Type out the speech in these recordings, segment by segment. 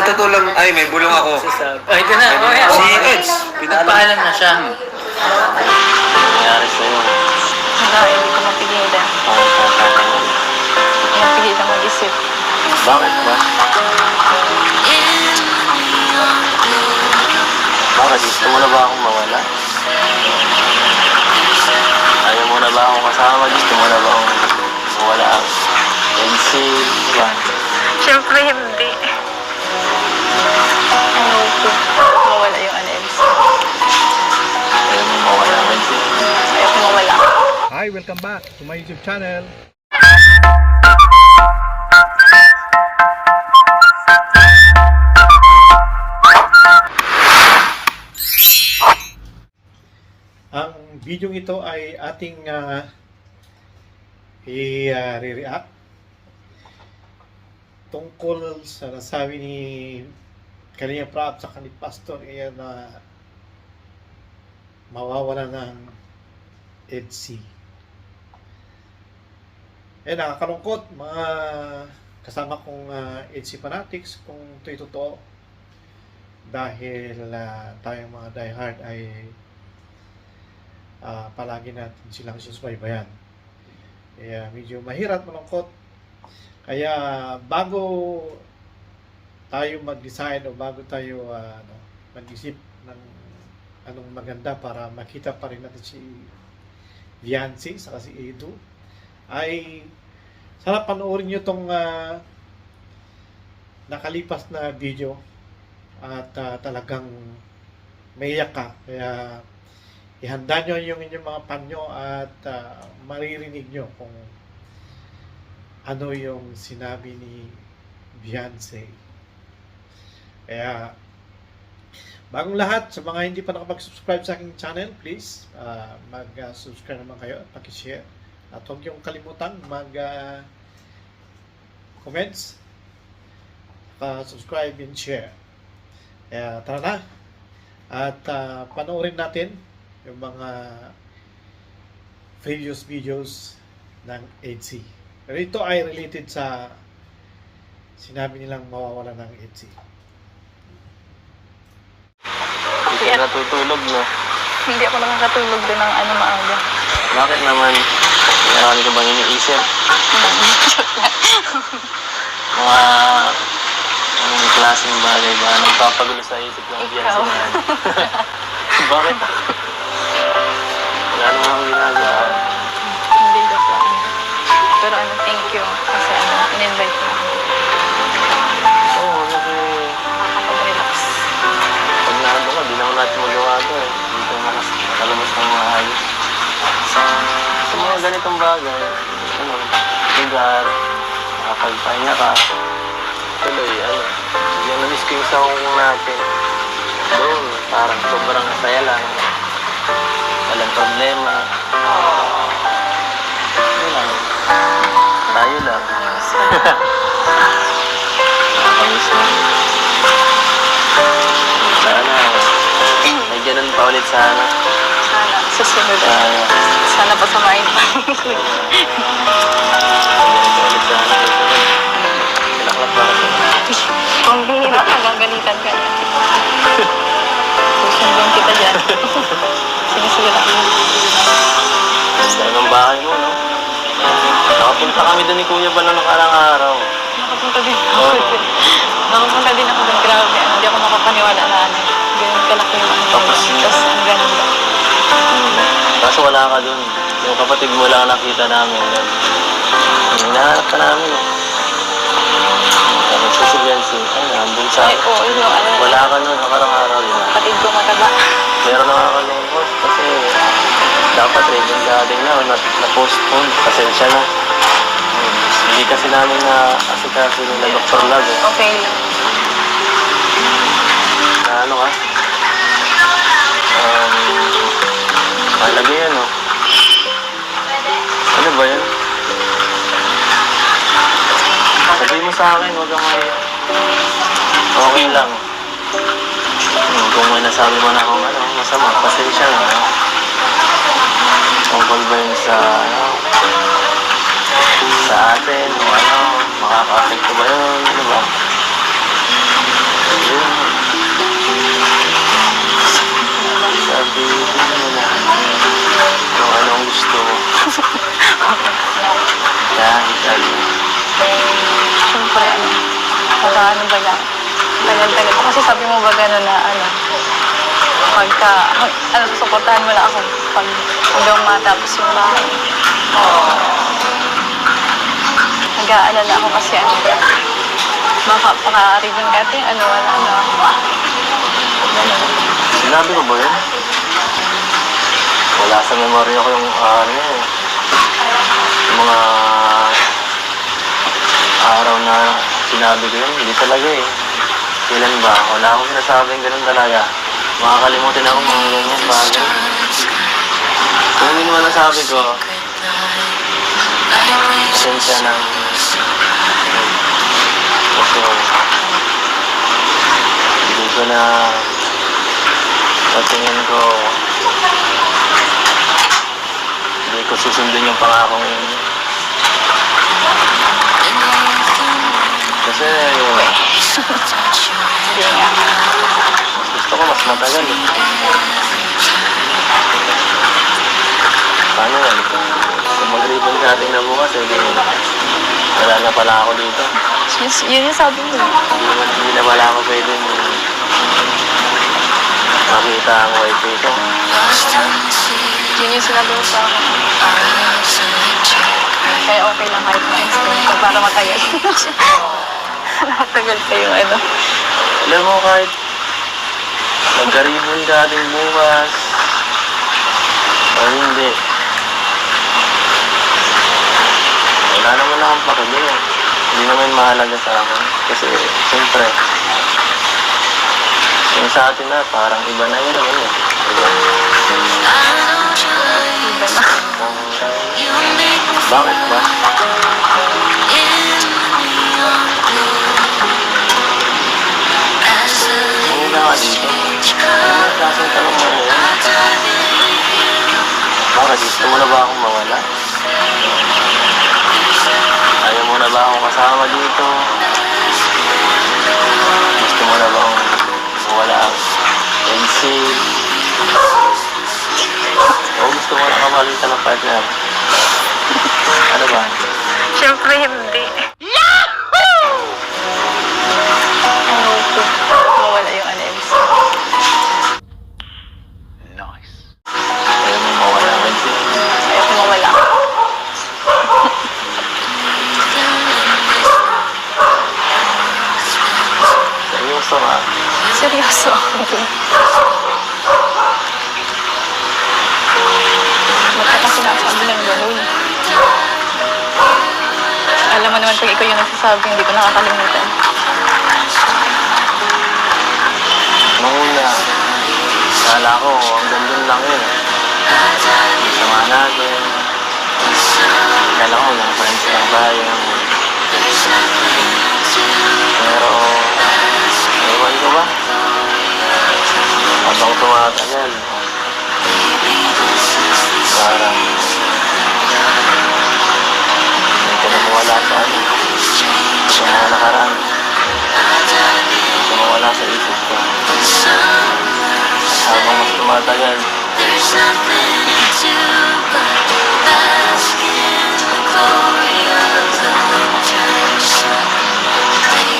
Sa totoo lang, ay, may bulong ako. Oh, ito na. Oh, yan. Si Eds, pinaalam. Nagpaalam na siya. nangyari sa'yo. Wala, hindi ko mapigilan. Hindi mapigilan mag-isip. Bakit ba? Bakit? Gusto mo na ba akong mawala? Ayaw mo na ba akong kasama? Gusto mo na ba akong mawala NC? Diba? Siyempre, hindi. Welcome back to my YouTube channel. Ang video ito ay ating uh, i-react tungkol sa nasabi ni kanina Prab sa kanil pastor ayan na mawawala ng EDC. Eh, nakakalungkot mga kasama kong uh, EDC fanatics kung ito'y totoo. Dahil uh, tayong mga diehard ay ah, palagi natin silang susubaybayan. Kaya medyo mahirap malungkot. Kaya bago tayo mag-design o bago tayo ah, ano, mag-isip ng anong maganda para makita pa rin natin si Viancy sa si Edu ay sana panoorin nyo itong nakalipas na video. At ah, talagang maiyak ka. Kaya ihanda nyo yung inyong mga panyo at ah, maririnig nyo kung ano yung sinabi ni Beyonce. Kaya Bagong lahat, sa mga hindi pa nakapag-subscribe sa aking channel, please ah, mag-subscribe naman kayo at pakishare. At huwag yung kalimutan mag-comments, subscribe and share. Kaya tara na. At ah, panoorin natin yung mga previous videos ng AC. Pero ito ay related sa sinabi nilang mawawala ng AC. Hindi ka natutulog, no? Hindi ako nakakatulog din ng ano maaga. Bakit naman? Meron ka bang iniisip? Mga anong klaseng bagay ba? Nagpapagulo sa isip ng Ikaw. sa yan. Bakit? Wala naman akong ginagawa. Hindi joke lang. Pero ano, thank you. Kasi ano, in-invite mo. Oo, kasi Nakakapag-relax. pag nandun ka, di naman natin magawa ito eh. Hindi ka makas kalabas ng maayos. Sa ganitong bagay, ano, lugar, makapagpahinga ka. Tuloy, ano, yung na-miss ko yung sawang natin. Doon, parang sobrang saya lang. Walang problema. Yun lang. Tayo lang. Nakakamiss na. Sana, ganun pa ulit sana. Sana, susunod. Sana, Sana pa. ganun pa Kung bihira ka, gagalitan ka niya. Susundin kita dyan. Sinisira mo. Sa ng bahay mo, no? Nakapunta kami doon ni Kuya ba na nakarang araw? Nakapunta din ako. Nakapunta din ako doon. Grabe. Hindi ako makapaniwala na ano. Kalaki yung ano. Tapos Tapos ang ganda. Kaso wala ka doon. Yung kapatid mo lang nakita namin. Hinahanap ka namin. ko si Biancy, ay, nandun sa... Ay, oo. Yung ano. Wala ka noon, nakarang araw yun. Kapatid ko mataba. Pero nakakalungkot kasi dapat ribbon cutting na, na, na-postpone. Pasensya na. Hindi kasi namin na asikaso nila Dr. Lag. Eh. Okay lang. Na ano ka? Halaga yan, oh. Ano ba yan? Sabi mo sa akin, huwag kang may... Okay lang. Hmm, kung may nasabi mo na akong ano, masama, pasensya na. No? Tungkol ba yun sa... Ano, sa atin, o ano, makaka-apekto ba yun, ano ba? Sabi mo... Siyempre, ano, para ano ba lang, tagal-tagal. Kasi sabi mo ba gano'n na, ano, pagka, ano, suportahan mo lang ako pag hanggang matapos yung bahay. Nag-aalala ako kasi, ano, baka paka-ribbon cutting, ano, wala, ano, ganun. Sinabi ko ba yun? Wala sa memory ko yung ah, ano. Yung mga araw na sinabi ko yun. Hindi talaga eh. Kailan ba? Wala akong sinasabing ganun talaga. Makakalimutin ako mga ganyan bagay. Kung yun naman nasabi ko, pasensya na. Kasi hindi ko na sa tingin ko, hindi ko susundin yung pangako yun. Kasi nga. mas gusto ko mas matagal eh. Paano yan? Kung mag-ribbon cutting na bukas, eh, wala na pala ako dito. Yun, yun yung sabi mo. Hindi, hindi na pala ako pwede makita ang wife dito. Yun yung sinabi mo sa akin. Kaya okay lang kahit ma-extend ko para matagal. Matagal kayo, ano. Alam mo, kahit magkaribon ka din bukas, o hindi, wala naman akong pakili. eh. Hindi naman mahalaga sa akin. Kasi, siyempre, yung sa atin na, parang iba na yun naman eh. Diba? Bakit ba? Hindi na nga dito. Ano tanong mo yun? Bakit gusto mo na ba akong mawala? Ayaw mo na ba akong kasama dito? Gusto mo na ba akong mawala ang pencil? O gusto mo na kamalitan ng partner? Ano ba? Siyempre hindi. Yahoo! Ano ito? Mawala yung ano MC. Ayaw mo mawala ang pencil? Ayaw mawala. Seryoso nga. Seryoso ako. Naman pag ikaw yung nagsasabi, hindi ko nakakalimutan. Nung una, kala ko hanggang dun lang yun. Sama natin. Kala ko lang friends lang tayo. Pero, ewan ko ba? Habang tumatagal, parang hindi na mawala sa. Sa mga nakaraan. Hindi ko mawala sa isip ko. Habang mas tumatagal,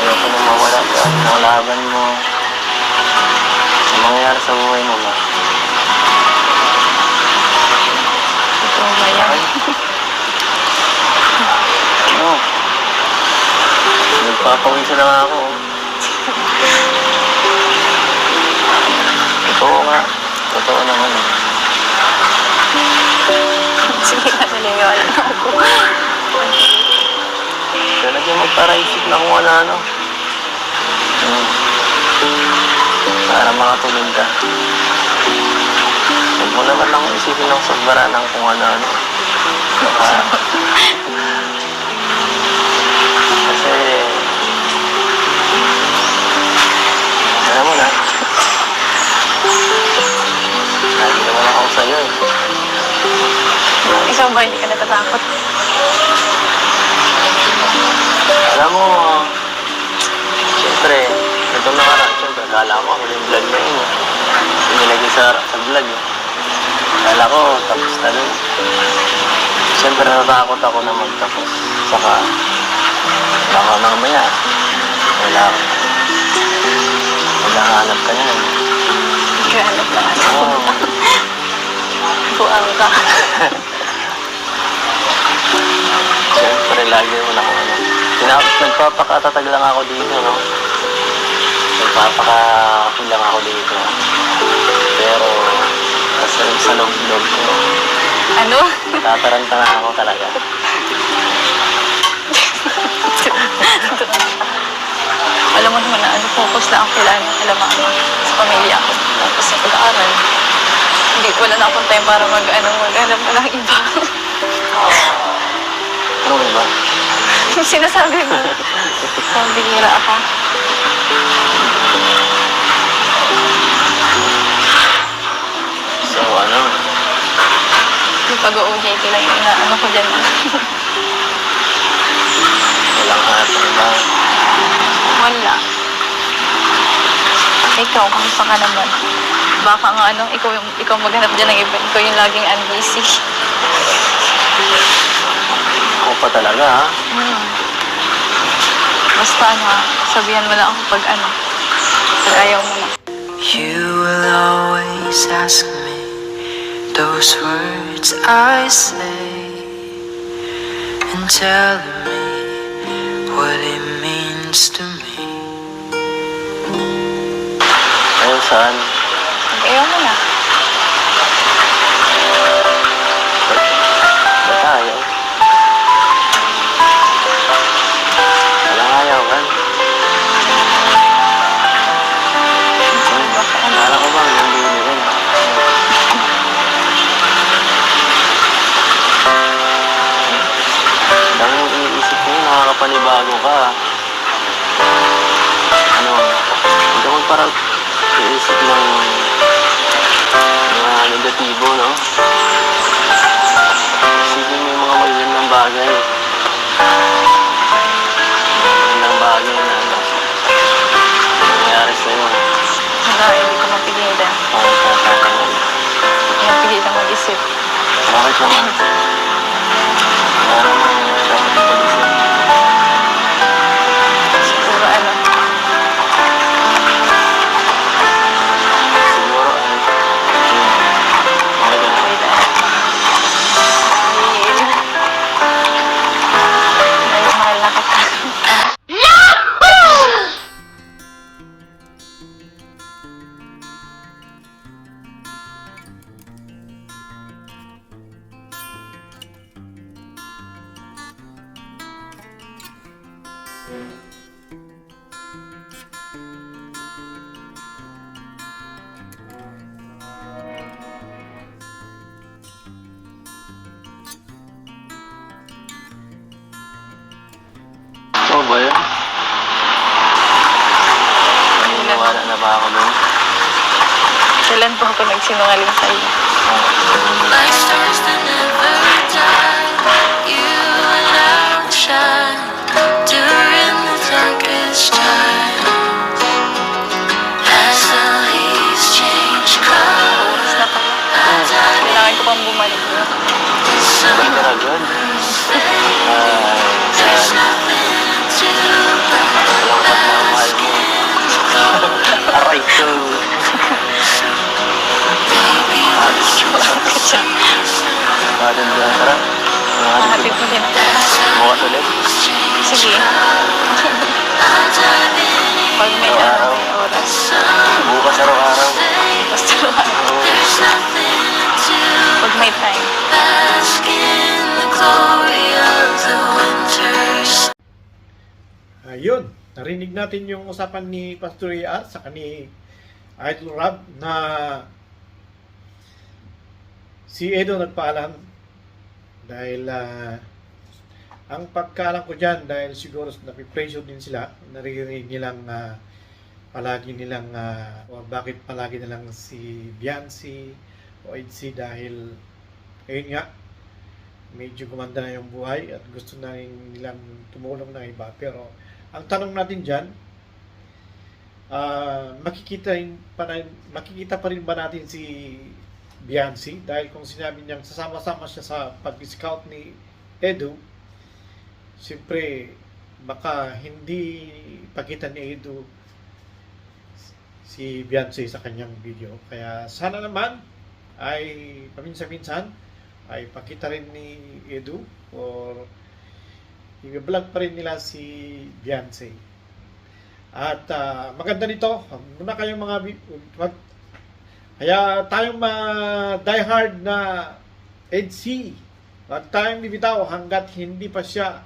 ayoko na mawala sa mga laban mo. Ang mangyayari sa buhay mo Nagpapawisa na nga ako. Totoo nga. Totoo naman. Sige na, naliniwala na ako. Nagyang magparaisip na kung ano-ano. Hmm. Para makatulog ka. Huwag mo naman lang isipin ng sobrang ng kung ano-ano. Ah. sa'yo eh. Ikaw ba, hindi ka natatakot? Alam mo, siyempre, ito nakaraan, siyempre, akala ko, huling vlog na yun. eh. Yung nilagay sa, sa vlog eh. Akala ko, tapos na dun. Siyempre natakot ako na magtapos. Saka, baka mamaya, wala. Wala hanap ka niyan. Ganap na ano. Oo. Buang ka. Siyempre, lagi naman ako ano. Tinap nagpapakatatag lang ako dito, no? Nagpapakakil lang ako dito. Pero, sa, sa loob-loob ko, Ano? tataranta na ako talaga. Alam mo naman na ano, focus lang ako kailangan kailangan sa pamilya ko. Tapos sa pag-aaral. Hindi, wala na akong time para mag, ano, mag-alam pa ng iba. Ano ba? Sinasabi mo. Pambihira ako. So, ano, Yung pag-OJT lang yung inaano ko dyan. walang hanap ng iba. Wala. Ikaw, kamusta ka naman? Baka nga ano, ikaw, yung, ikaw maghanap dyan ng iba. Ikaw yung laging unbusy. Ako pa talaga, ha? Hmm. Basta ano, sabihan mo lang ako pag ano. Pag ayaw mo na. You will always ask me those words I say and tell me what it means to me. Ayun, saan? Ayaw mo na. Ba tayo? Kan? Baka ano. Kala ko bang nandun rin? Dami ka. Ano, hindi ako parang iisip ng negatibo, no? Isipin mo yung mga magandang bagay. Magandang bagay na ano, nangyayari sa'yo. Wala, hindi ko mapigilan. Bakit ka tatangan? Hindi ko mapigilan mag-isip. Bakit naman? Wala namang Ikaw ba yun? Naniniwala na ba ako? Kailan po ako nagsinungaling sa iyo? Like stars that never die, you and I will shine Kailangan ko pang bumalik. Ba't ka na good? Ay, sad. Walang pagmamahal mo. Aray ko. Tara. Mga Happy po din. Bukas ulit. Sige. Pag may ano, may oras. Bukas araw-araw. Basta lang. Pag may time. Ayun, narinig natin yung usapan ni Pastor Iar sa ni Idol Rob na si Edo nagpaalam dahil ah, ang pagkaalam ko dyan dahil siguro napipressure din sila naririnig nilang ah, palagi nilang ah, or bakit palagi nilang si Biancy o Edsi dahil ayun nga medyo gumanda na yung buhay at gusto na nilang tumulong ng iba. Pero ang tanong natin dyan ah, makikita pa rin, makikita pa rin ba natin si Beyonce dahil kung sinabi niyang sasama-sama siya sa pag-scout ni Edu, siyempre baka hindi pakita ni Edu si Beyonce sa kanyang video. Kaya sana naman ay paminsan-minsan ay pakita rin ni Edu or i-vlog pa rin nila si Beyonce. At ah, maganda nito, muna kayong mga mag, kaya tayong mga diehard na EDC, huwag tayong bibitaw hanggat hindi pa siya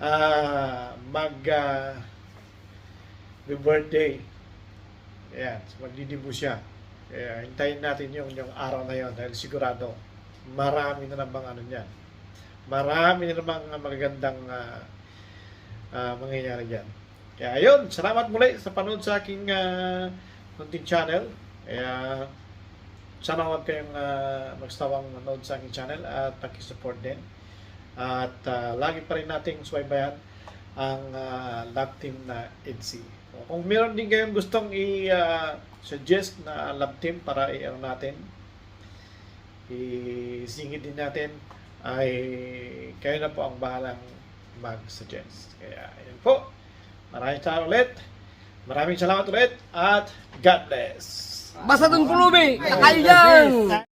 ah, mag ah, birthday. Ayan, magdidibo siya. Kaya hintayin natin yung, yung araw na yon dahil sigurado marami na namang ano niyan. Marami na namang magagandang uh, mangyayari dyan. Kaya ayun, salamat muli sa panood sa aking uh, content channel. Kaya sana huwag kayong uh, magstawang manood sa aking channel at pakisupport din. At ah, lagi pa rin nating subaybayan ang uh, love team na EDC. So, kung meron din kayong gustong i-suggest na love team para i-ano natin, isingit din natin, ay kayo na po ang bahalang mag-suggest. Kaya, ayun po. Maraming salamat ulit. Maraming salamat ulit at God bless. Basta dun pulubi! Nakayo dyan!